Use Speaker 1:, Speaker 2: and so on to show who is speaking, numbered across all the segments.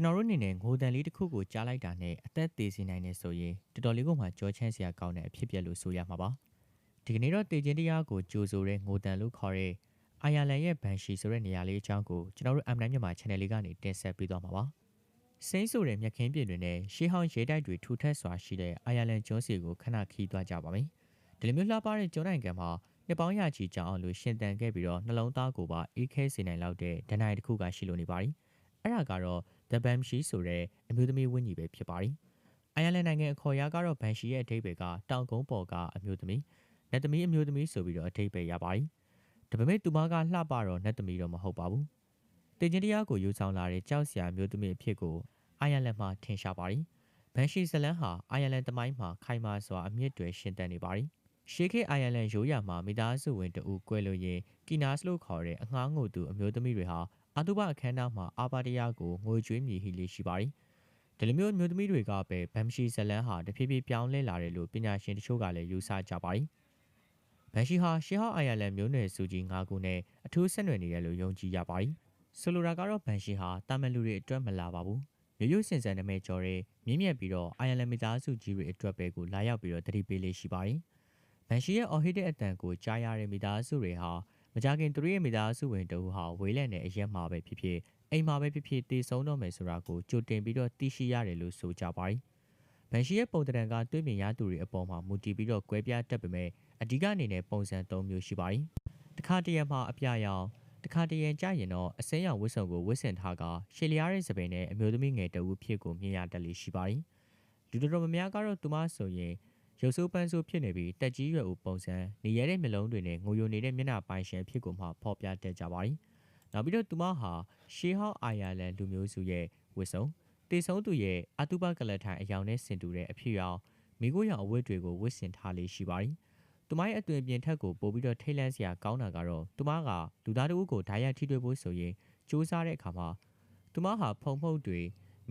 Speaker 1: ကျွန်တော်တို့အနေနဲ့ငိုတန်လေးတစ်ခုကိုကြားလိုက်တာနဲ့အသက်သေးစေနိုင်နေဆိုရင်တော်တော်လေးကိုမှကြောချမ်းစရာကောင်းတဲ့အဖြစ်အပျက်လို့ဆိုရမှာပါဒီကနေ့တော့တေချင်းတရားကိုကြိုဆိုတဲ့ငိုတန်လို့ခေါ်တဲ့အာယာလန်ရဲ့ဘန်ရှီဆိုတဲ့နေရာလေးအကြောင်းကိုကျွန်တော်တို့ M9 မြန်မာ channel လေးကနေတင်ဆက်ပေးသွားမှာပါစိမ့်ဆိုတဲ့မြက်ခင်းပြင်တွေနဲ့ရှေးဟောင်းရဲတိုက်တွေထူထပ်စွာရှိတဲ့အာယာလန်ကျွန်းစီကိုခဏခီးသွားကြပါမယ်ဒီလိုမျိုးလှပတဲ့ကျွန်းနိုင်ငံမှာနှစ်ပေါင်းရချီကြောင်အောင်လို့ရှင်တန်ခဲ့ပြီးတော့နှလုံးသားကိုပါအေးခဲစေနိုင်လောက်တဲ့ဒဏ္ဍာရီတစ်ခုကရှိလို့နေပါပြီအဲ့ဒါကတော့ The Banshee ဆိုတဲ့အမျိုးသမီးဝင်းကြီးပဲဖြစ်ပါတယ်။အိုင်ယာလန်နိုင်ငံအခေါ်အရကတော့ Banshee ရဲ့အဓိပ္ပာယ်ကတောင်ကုန်းပေါ်ကအမျိုးသမီး၊နတ်သမီးအမျိုးသမီးဆိုပြီးတော့အဓိပ္ပာယ်ရပါတယ်။ဒါပေမဲ့သူမကလှပတော့နတ်သမီးတော့မဟုတ်ပါဘူး။တင်ချင်းတရားကိုယူဆောင်လာတဲ့ကြောက်စရာမျိုးသမီးအဖြစ်ကိုအိုင်ယာလန်မှာထင်ရှားပါတယ်။ဘန်ရှီဇလန်ဟာအိုင်ယာလန်တမိုင်းမှာခိုင်မာစွာအမြင့်တွေရှင်တန်နေပါတယ်။ ရှေးခေတ်အိုင်ယာလန်ရိုးရာမှာမိသားစုဝင်တဦးကွဲလို့ရင်ကီနာစ်လို့ခေါ်တဲ့အငှားငိုသူအမျိုးသမီးတွေဟာအာတုဘအခမ်းအနားမှာအာပါတရားကိုငွေကြွေးမြည်ဟိလေးရှိပါတယ်။ဒီလိုမျိုးမျိုးသမီးတွေကပဲဗမ်ရှိဇလန်ဟာတဖြည်းဖြည်းပြောင်းလဲလာတယ်လို့ပညာရှင်တချို့ကလည်းယူဆကြပါတယ်။ဗန်ရှိဟာရှေးဟောင်းအိုင်ယာလန်မျိုးနွယ်စုကြီး၅ခုနဲ့အထူးဆက်နွယ်နေတယ်လို့ယုံကြည်ရပါတယ်။ဆိုလိုတာကတော့ဗန်ရှိဟာတာမန်လူတွေအတွက်မလာပါဘူး။ရိုးရိုးစင်စင်နမဲကြော်ရဲမြင့်မြတ်ပြီးတော့အိုင်ယာလန်မိသားစုကြီးတွေအတွက်ပဲကိုလာရောက်ပြီးတော့တတိပေးလေးရှိပါတယ်။ ဗန်ရှိရဲ့အော်ဟစ်တဲ့အတန်ကိုကြားရတဲ့မိသားစုတွေဟာမကြခင်သူတို့ရဲ့မိသားစုဝင်တို့ဟာဝေးလံတဲ့အရက်မှာပဲဖြစ်ဖြစ်အိမ်မှာပဲဖြစ်ဖြစ်တည်ဆုံးတော့မယ်ဆိုတာကိုကြိုတင်ပြီးတော့သိရှိရတယ်လို့ဆိုကြပါတယ်။ဗန်ရှိရဲ့ပုံတံကတွေ့မြင်ရသူတွေအပေါ်မှာမူတည်ပြီးတော့ကွဲပြားတတ်ပေမဲ့အဓိကအနေနဲ့ပုံစံ၃မျိုးရှိပါတယ်။တစ်ခါတရံမှာအပြရောင်တစ်ခါတရံကြရင်တော့အစင်းရောင်ဝတ်စုံကိုဝတ်ဆင်ထားကရှေလျားတဲ့စပင်နဲ့အမျိုးသမီးငယ်တဦးဖြစ်ကိုမြင်ရတတ်လိရှိပါတယ်။လူတော်တော်များများကတော့သူမဆိုရင် ရုပ်ဆိုးပန်းဆိုးဖြစ်နေပြီးတက်ကြီးရွယ်ဦးပုံစံနေရတဲ့မျက်လုံးတွေနဲ့ငိုယိုနေတဲ့မျက်နှာပိုင်ရှင်ဖြစ်ကိုမှဖော်ပြတတ်ကြပါတယ်။နောက်ပြီးတော့သူမဟာရှေးဟောင်းအိုင်ယာလန်လူမျိုးစုရဲ့ဝစ်စုံတေဆုံးသူရဲ့အတူပကလထိုင်အယောင်နဲ့ဆင်တူတဲ့အဖြစ်ရောင်မိကိုရောင်အဝတ်တွေကိုဝတ်ဆင်ထားလေးရှိပါတယ်။သူမရဲ့အသွင်ပြင်ထက်ကိုပို့ပြီးတော့ထိတ်လန့်စရာကောင်းတာကတော့သူမကလူသားတို့ကိုဓာတ်ရိုက်ထိတွေ့ဖို့ဆိုရင်စူးစမ်းတဲ့အခါမှာသူမဟာဖုံဖုံတွေ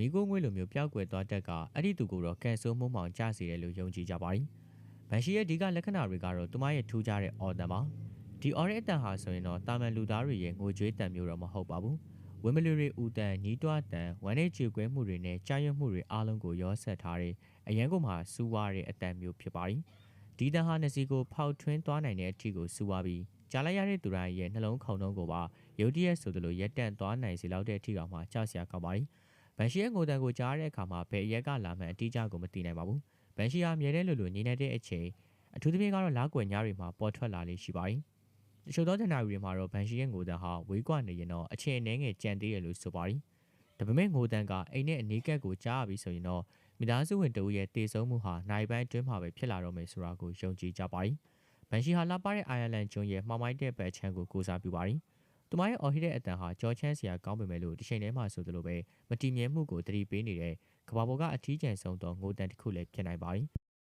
Speaker 1: မိကိုငွေလိုမျိုးပျောက်ကွယ်သွားတတ်ကအဲ့ဒီသူကိုတော့ကန်ဆိုးမှုမှောင်ကြစေတယ်လို့ယုံကြည်ကြပါတယ်။ဗန်ရှိရဲ့ဒီကလက္ခဏာတွေကတော့သူမရဲ့ထူးခြားတဲ့အော်တန်ပါ။ဒီအော်ရဲ့အတန်ဟာဆိုရင်တော့တာမန်လူသားတွေရဲ့ငိုကြွေးတန်မျိုးတော့မဟုတ်ပါဘူး။ဝင်းမလူတွေဦးတန်ညီးတွားတန်ဝမ်းနဲ့ကြေကွဲမှုတွေနဲ့ကြားရွံ့မှုတွေအားလုံးကိုရောဆက်ထားတဲ့အရန်ကုန်မှာစူးဝါးတဲ့အတန်မျိုးဖြစ်ပါတယ်။ဒီတန်ဟာနစီကိုဖောက်ထွင်းသွားနိုင်တဲ့အထိကိုစူးဝါးပြီးကြားလိုက်ရတဲ့သူတိုင်းရဲ့နှလုံးခုန်နှုံးကိုပါရုတ်တရက်ဆိုသလိုရက်တန့်သွားနိုင်စေလောက်တဲ့အထိကောင်မှကြောက်စရာကောင်းပါတယ်။ ဗန်ရှီရဲ့ငိုတန်ကိုကြားတဲ့အခါမှာဘယ်အရက်ကလာမှန်းအတိအကျကိုမသိနိုင်ပါဘူး။ဗန်ရှီဟာမြဲတဲ့လူလူညီနေတဲ့အချိန်အထူးသဖြင့်ကတော့လားကွယ်ညတွေမှာပေါ်ထွက်လာလေးရှိပါတယ်။တချို့သောတနအီတွေမှာတော့ဗန်ရှီရဲ့ငိုတန်ဟာဝေးကွာနေရင်တော့အချိန်အနည်းငယ်ကြံသေးတယ်လို့ဆိုပါတယ်။ဒါပေမဲ့ငိုတန်ကအိမ်နဲ့အနီးကပ်ကိုကြားရပြီဆိုရင်တော့မိသားစုဝင်တဦးရဲ့တေဆုံးမှုဟာနိုင်ပိုင်းအတွင်းမှာပဲဖြစ်လာတော့မယ်ဆိုတာကိုယုံကြည်ကြပါတယ်။ဗန်ရှီဟာလာပါတဲ့အိုင်ယာလန်ကျွန်းရဲ့မှောင်မိုက်တဲ့ဘက်ချမ်းကိုကိုစားပြုပါတယ်။ သူမရဲ့အော်ဟစ်တဲ့အတန်ဟာကြောချမ်းစရာကောင်းပေမဲ့လို့ဒီချိန်ထဲမှာဆိုသလိုပဲမတည်မြဲမှုကိုတတိပေးနေတဲ့ကဘာပေါ်ကအထီးကျန်ဆုံးသောငိုတန်တစ်ခုလည်းဖြစ်နိုင်ပါတယ်။